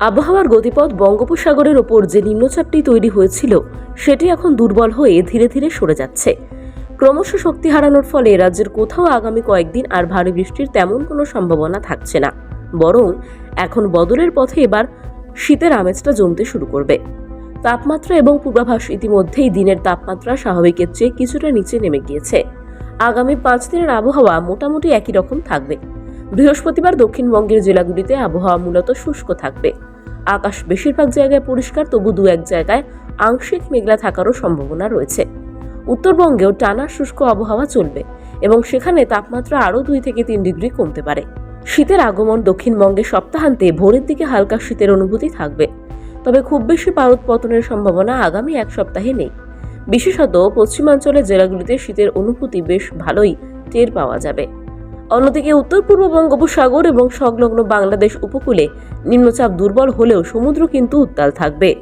আবহাওয়ার গতিপথ বঙ্গোপসাগরের ওপর যে নিম্নচাপটি তৈরি হয়েছিল, সেটি এখন দুর্বল হয়ে ধীরে ধীরে সরে যাচ্ছে। ক্রমশ শক্তি হারানোর ফলে রাজ্যের কোথাও আগামী কয়েকদিন আর ভারী বৃষ্টির তেমন কোনো সম্ভাবনা থাকছে না। বরং এখন বদলের পথে এবার শীতের আমেজটা জমতে শুরু করবে। তাপমাত্রা এবং পূর্বাভাস ইতিমধ্যেই দিনের তাপমাত্রা স্বাভাবিকের চেয়ে কিছুটা নিচে নেমে গিয়েছে। আগামী পাঁচ দিনের আবহাওয়া মোটামুটি একই রকম থাকবে। বৃহস্পতিবার দক্ষিণবঙ্গের জেলাগুলিতে আবহাওয়া মূলত শুষ্ক থাকবে। আকাশ বেশিরভাগ জায়গায় পরিষ্কার, তবু দু এক জায়গায় আংশিক মেঘলা থাকারও সম্ভাবনা রয়েছে। উত্তরবঙ্গেও টানা শুষ্ক আবহাওয়া চলবে এবং সেখানে তাপমাত্রা আরও দুই থেকে তিন ডিগ্রি কমতে পারে। শীতের আগমন দক্ষিণবঙ্গে সপ্তাহান্তে ভোরের দিকে হালকা শীতের অনুভূতি থাকবে। তবে খুব বেশি পারদ পতনের সম্ভাবনা আগামী এক সপ্তাহে নেই। বিশেষত পশ্চিমাঞ্চলের জেলাগুলিতে শীতের অনুভূতি বেশ ভালোই টের পাওয়া যাবে। অন্যদিকে উত্তর পূর্ব বঙ্গোপসাগর এবং সংলগ্ন বাংলাদেশ উপকূলে নিম্নচাপ দুর্বল হলেও সমুদ্র কিন্তু উত্তাল থাকবে।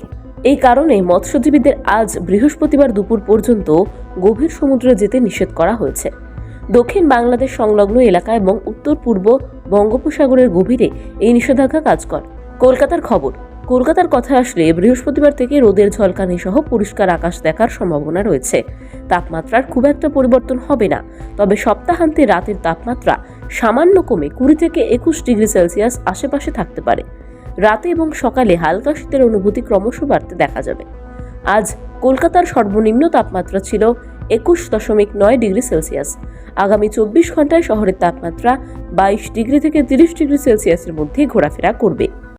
এই কারণে মৎস্যজীবীদের আজ বৃহস্পতিবার দুপুর পর্যন্ত গভীর সমুদ্রে যেতে নিষেধ করা হয়েছে। দক্ষিণ বাংলাদেশ সংলগ্ন এলাকা এবং উত্তর পূর্ব বঙ্গোপসাগরের গভীরে এই নিষেধাজ্ঞা কাজ করে। কলকাতার খবর। কলকাতার কথা আসলে বৃহস্পতিবার থেকে রোদের ঝলকানি সহ পরিষ্কার আকাশ দেখার সম্ভাবনা রয়েছে। তাপমাত্রার খুব একটা পরিবর্তন হবে না, তবে সপ্তাহান্তে রাতের তাপমাত্রা সামান্য কমে কুড়ি থেকে একুশ ডিগ্রি সেলসিয়াস আশেপাশে থাকতে পারে। রাতে এবং সকালে হালকা শীতের অনুভূতি ক্রমশ বাড়তে দেখা যাবে। আজ কলকাতার সর্বনিম্ন তাপমাত্রা ছিল একুশ দশমিক নয় ডিগ্রি সেলসিয়াস। আগামী চব্বিশ ঘন্টায় শহরের তাপমাত্রা বাইশ ডিগ্রি থেকে তিরিশ ডিগ্রি সেলসিয়াসের মধ্যে ঘোরাফেরা করবে।